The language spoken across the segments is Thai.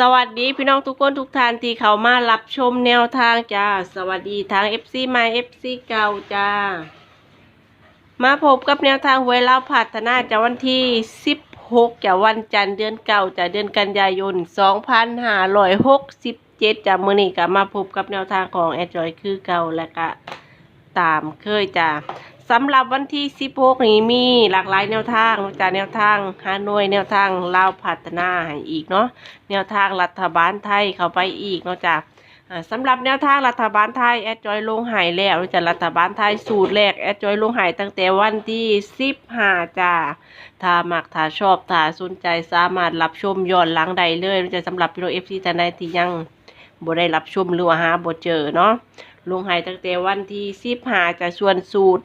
สวัสดีพี่น้องทุกคนทุกท่านที่เขามารับชมแนวทางจ้า สวัสดีทาง FC ใหม่ FC เก่าจ้า มาพบกับแนวทางหวยเล่าพัฒนาจากวันที่ 16จากวันจันทร์เดือนเก่าจากเดือนกันยายน 2567จากมือนี้ก็มาพบกับแนวทางของแอดจอยคือเก่าและก็ตามเคยจ้า สำหรับวันที่ 16 นี้มีหลากหลายแนวทางจากแนวทางฮานอยแนวทางลาวพัฒนาให้อีกเนาะแนวทางรัฐบาลไทยเข้าไปอีกนาะจ้ะอ่าสำหรับแนวทางรัฐบาลไทยแอดจอยลงหายแล้วจะรัฐบาลไทยสูตรแรกแอดจอยลงหายตั้งแต่วันที่สิบห้าจ้าถ้ามักถ้าชอบถ้าสนใจสามารถรับชมย้อนหลังได้เลยจะสำหรับพี่น้องเอฟซีท่านใดที่ยังบ่ได้รับชมหรือว่าหาบ่เจอเนาะลงหายตั้งแต่วันที่สิบห้าจะส่วนสูตร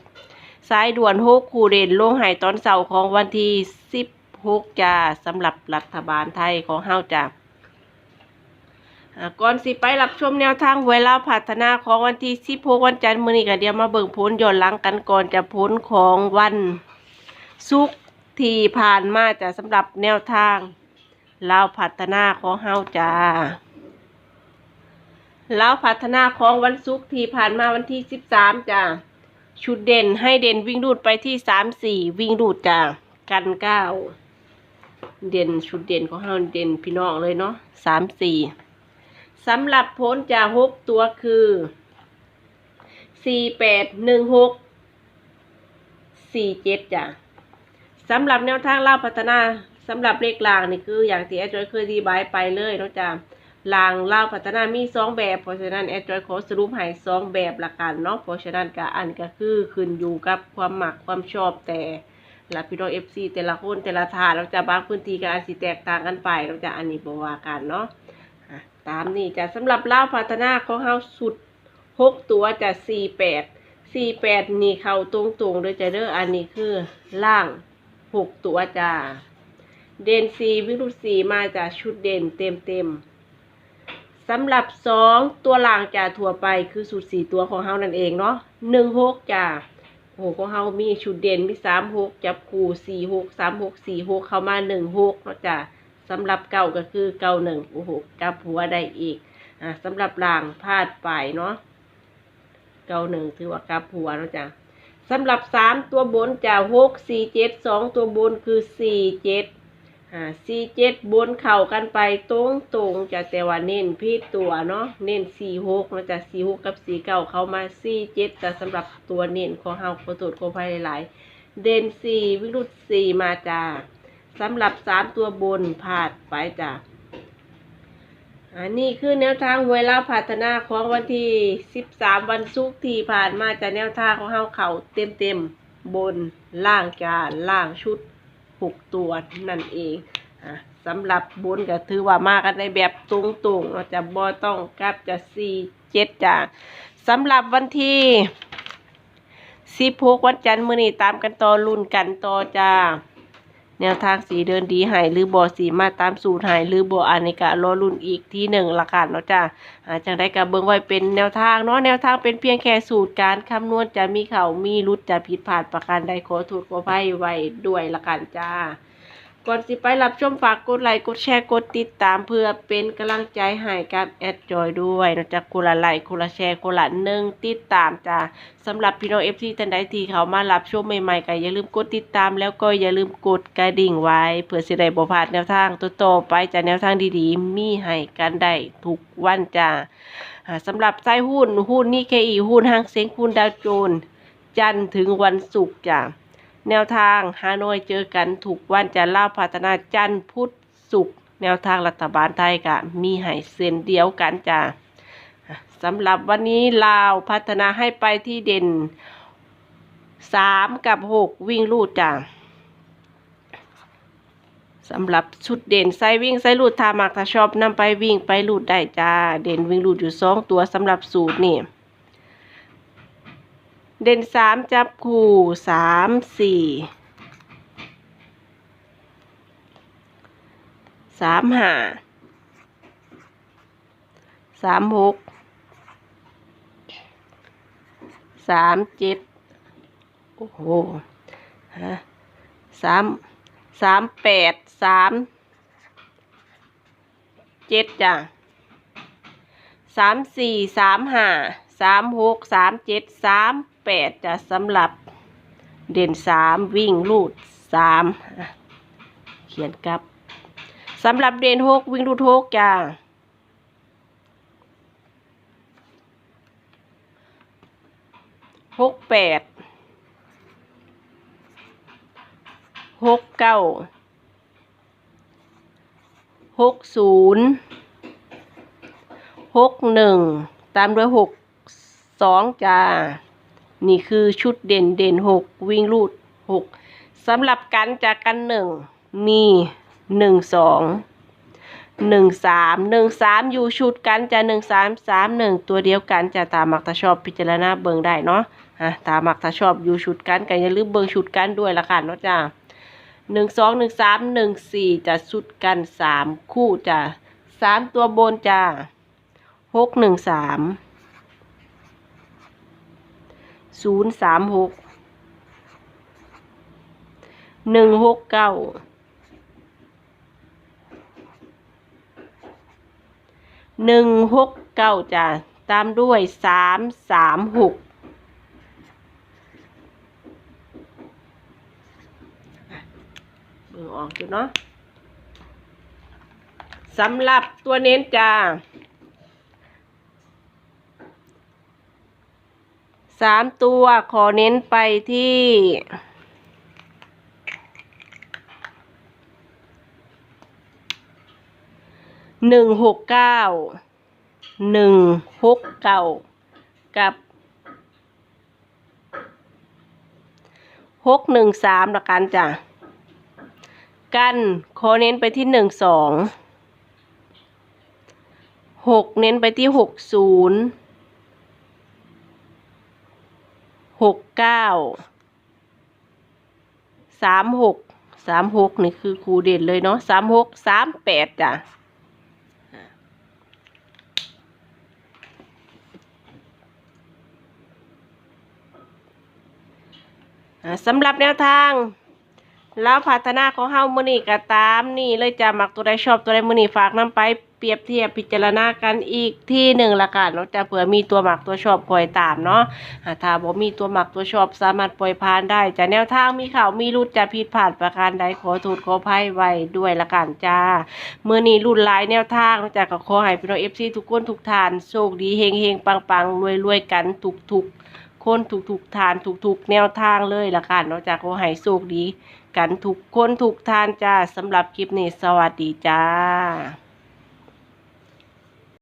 สายด่วนหกคูเดนลงหายตอนเสาร์ของวันที่สิบหกจ้าสำหรับรัฐบาลไทยของเฮาจ้าอ่าก่อนสิไปรับชมแนวทางเวลาพัฒนาของวันที่16วันจันทร์มื้อนี้ก็เดี๋ยวมาเบิ่งผลย้อนหลังกันก่อนจะผลของวันศุกร์ที่ผ่านมาจะสำหรับแนวทางลาวพัฒนาของเฮาจ้าลาวพัฒนาของวันศุกร์ที่ผ่านมาวันที่13จ้า ชุดเด่นให้เด่นวิ่งรูดไปที่3 4วิ่งรูดจ้ากันเก้าเด่นชุดเด่นของเฮาเด่นพี่น้องเลยเนาะ3 4สำหรับผลจากหกตัวคือสี่แปดหนึ่งหกสี่เจ็ดจ้ะสำหรับแนวทางเล่าพัฒนาสำหรับเลขลางนี่คืออย่างที่แอดจอยเคยดีบายไปเลยเนาะจ้ะ ลางเล่าพัฒนามีสองแบบ เพราะฉะนั้นแอดจอยขอสรุปให้สองแบบละกันเนาะเพราะฉะนั้นก็อันก็คือขึ้นอยู่กับความหมักความชอบแต่ละพี่น้องเอฟซีแต่ละคนแต่ละทาเราจะบางพื้นที่ก็อาจสิแตกต่างกันไป เราจะอันนี้บว่ากันเนาะตามนี่จะสำหรับเล่าวพัฒนาของเฮาสุดหกตัวจะสี่แปดสี่แปดนี่เข้าตรงตรงๆเลยจะเด้ออันนี้คือล่างหกตัวจ้าเด่นสี่วิรุตสี่มาจากชุดเด่นเต็มเต็ม สำหรับสองตัวล่างจะถั่วไปคือสูตรสี่ตัวของเฮานั่นเองเนาะหนึ่งหกจ้าโอ้โหของเฮามีชุดเด่นมีสามหกจับคู่สี่หกสามหกสี่หกเข้ามาหนึ่งหกเนาะจ้าสำหรับเก่าก็คือเก่าหนึ่งโอ้โหกลับหัวได้อีกอ่าสำหรับล่างพลาดไปเนาะเก่าหนึ่งถือว่ากลับหัวแล้วจ้ะสำหรับสามตัวบนจะหกสี่เจ็ดสองตัวบนคือสี่เจ็ด่าสี่เจ็ดบนเข่ากันไปตรงตรงๆจะแต่ว่าเน้นพี่ตัวเนาะเน้นสี่หกนะจ๊ะสี่หกกับสี่เก้าเข้ามาสี่เจ็ดจะสำหรับตัวเน้นของเฮาขอโทษขออภัยหลายๆ เด่นสี่วิรุตสี่มาจ้าสำหรับสามตัวบนผาดไปจ้ะอันนี้คือแนวทางหวยลาพัฒนาของวันที่สิบสามวันศุกร์ที่ผ่านมาจากแนวทางของเฮาเข่าเต็มเต็มๆบนล่างจานล่างชุด หกตัวนั่นเองสำหรับบนก็ถือว่ามากันในแบบตรงๆเราจะบอต้องกลับจะสี่เจ็ดจ้ะสำหรับวันที่สิบหกวันจันทร์มื้อนี้ตามกันต่อรุ่นกันต่อจ้า แนวทางสีเดินดีหายหรือบอสีมาตามสูตรหายหรือบออันนี้กะรอรุ่นอีกที่หนึ่งละกันเนาะจ้าอาจังได้กะเบิ้งไว้เป็นแนวทางเนาะแนวทางเป็นเพียงแค่สูตรการคำนวณจะมีเขามีรุดจะผิดพลาดประการใดขอถูกขออภัยไว้ด้วยละกันจ้า ก่อนสิไปรับชมฝากกดไลค์กดแชร์กดติดตามเพื่อเป็นกำลังใจให้กับแอดจอยด้วยนะจ๊ะคนละไลค์คนละแชร์คนละหนึ่งติดตามจ้าสำหรับพี่น้องเอฟซีท่านใดที่เขามารับชมใหม่ๆก็อย่าลืมกดติดตามแล้วก็อย่าลืมกดกระดิ่งไว้ เพื่อสิได้บ่พลาดแนวทางต่อๆไปจากแนวทางดีๆ มีให้กันได้ทุกวันจ้าอ่าสำหรับไสายหุ้นหุ้นนี่เคอีหุ้นห้างเซ็งหุ้นดาวโจนจันถึงวันศุกร์จ้า แนวทางฮานอยเจอกันถูกวันจะล่าพัฒนาจันทร์พุธศุกร์แนวทางรัฐบาลไทยกะมีให้เส้นเดียวกันจ้าสำหรับวันนี้ลาวพัฒนาให้ไปที่เด่นสามกับหกวิ่งลูดจ้าสำหรับชุดเด่นไซวิ่งไซลูดทามักถ้าชอบนำไปวิ่งไปลูดได้จ้า เด่นวิ่งลูดอยู่สองตัวสำหรับสูตรนี่ เด่นสามจับคู่สามสี่สามห้าสามหกสามเจ็ดโอ้โหฮะสามสามแปดสามเจ็ดจ้ะสามสี่สามห้า สามหกสามเจ็ดสามแปดจะสำหรับเด่นสามวิ่งลูดสามเขียนกับสำหรับเด่นหกวิ่งลูดหกจ้ะหกแปดหกเก้าหกศูนย์หกหนึ่งตามด้วยหก สองจ้า นี่คือชุดเด่นเด่นหกวิ่งรูดหกสำหรับกันจากกันหนึ่งมีหนึ่งสองหนึ่งสามหนึ่งสามอยู่ชุดกันจะหนึ่งสามสามหนึ่งตัวเดียวกันจะตามมักตาชอบพิจารณาเบิ่งได้เนาะฮะตามมักตาชอบอยู่ชุดกันกันอย่าลืมเบิ่งชุดกันด้วยละกันเนาะจ้าหนึ่งสองหนึ่งสามหนึ่งสี่จะสุดกันสามคู่จ้ะสามตัวบนจ้ะหกหนึ่งสาม ศูนย์สามหกหนึ่งหกเก้าหนึ่งหกเก้าจ้ะตามด้วยสามสามหกเบิ่งออกอยู่เนาะสำหรับตัวเน้นจ้า สามตัวขอเน้นไปที่หนึ่งหกเก้าหนึ่งหกเก้ากับหกหนึ่งสามละกันจ้ะกันขอเน้นไปที่หนึ่งสองหกเน้นไปที่หกศูนย์ หกเก้าสามหกสามหกนี่คือครูเด่นเลยเนาะสามหกสามแปดจ้ะสำหรับแนวทางแล้วพัฒนาของเฮามือนี้ก็ตามนี่เลยจะหมักตัวใดชอบตัวใดมือนี้ฝากนํไป เปรียบเทียบพิจารณากันอีกที่หนึ่งละกันเนาะจะเผื่อมีตัวหมักตัวชอบคอยตามเนาะอาถ้าบ่มีตัวหมักตัวชอบสามารถปล่อยผ่านได้จะแนวทางมีข่าวมีรุดจะผิดพลาดประการใดขอโทษขออภัยไว้ด้วยละกันจ้าเมื้อนี้รุ่นหลายแนวทางเนาะจะก็ขอให้พี่น้อง FC ทุกคนทุกทานโชคดีเฮงๆปังๆรวยๆกันทุกๆคนถูกๆทานถูกๆแนวทางเลยละกันนาะจากขอให้โชคดี กันทุกคนทุกทานจ้าสำหรับคลิปนี้สวัสดีจ้า